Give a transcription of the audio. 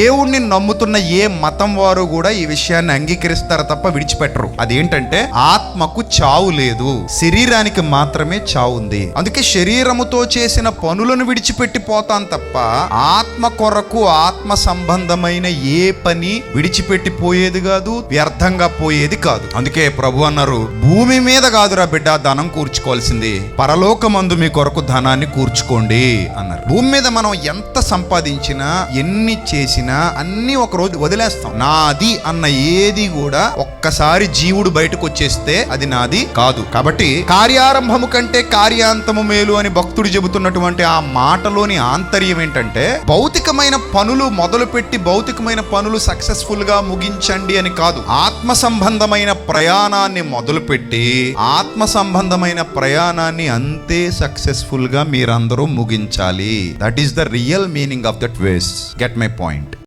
దేవుణ్ణి నమ్ముతున్న ఏ మతం వారు కూడా ఈ విషయాన్ని అంగీకరిస్తారు తప్ప విడిచిపెట్టరు. అదేంటంటే ఆత్మకు చావు లేదు. శరీరానికి మాత్రమే చావు ఉంది. అందుకే శరీరముతో చేసిన పనులను విడిచిపెట్టి పోతాం తప్ప ఆత్మ కొరకు ఆత్మ సంబంధమైన ఏ పని విడిచిపెట్టి పోయేది కాదు వ్యర్థంగా పోయేది కాదు. అందుకే ప్రభు అన్నారు భూమి మీద కాదురా బిడ్డ ధనం కూర్చుకోవాల్సింది. పరలోకమందు మీ కొరకు ధనాన్ని కూర్చుకోండి అన్నారు. భూమి మీద మనం ఎంత సంపాదించినా ఎన్ని చేసినా అన్ని ఒక రోజు వదిలేస్తాం. నాది అన్న ఏది కూడా ఒక్కసారి జీవుడు బయటకు వచ్చేస్తే అది నాది కాదు. కాబట్టి కార్యారంభము కంటే కార్యాంతము మేలు అని భక్తుడు చెబుతున్నటువంటి ఆ మాటలోని ఆంతర్యం ఏంటంటే భౌతికమైన పనులు మొదలుపెట్టి భౌతికమైన పనులు సక్సెస్ఫుల్గా ముగించండి అని కాదు. ఆత్మ సంబంధమైన ప్రయాణాన్ని మొదలుపెట్టి ఆత్మ సంబంధమైన ప్రయాణాన్ని అంతే సక్సెస్ఫుల్గా మీరందరూ ముగించాలి. That is the real meaning of that ways get my point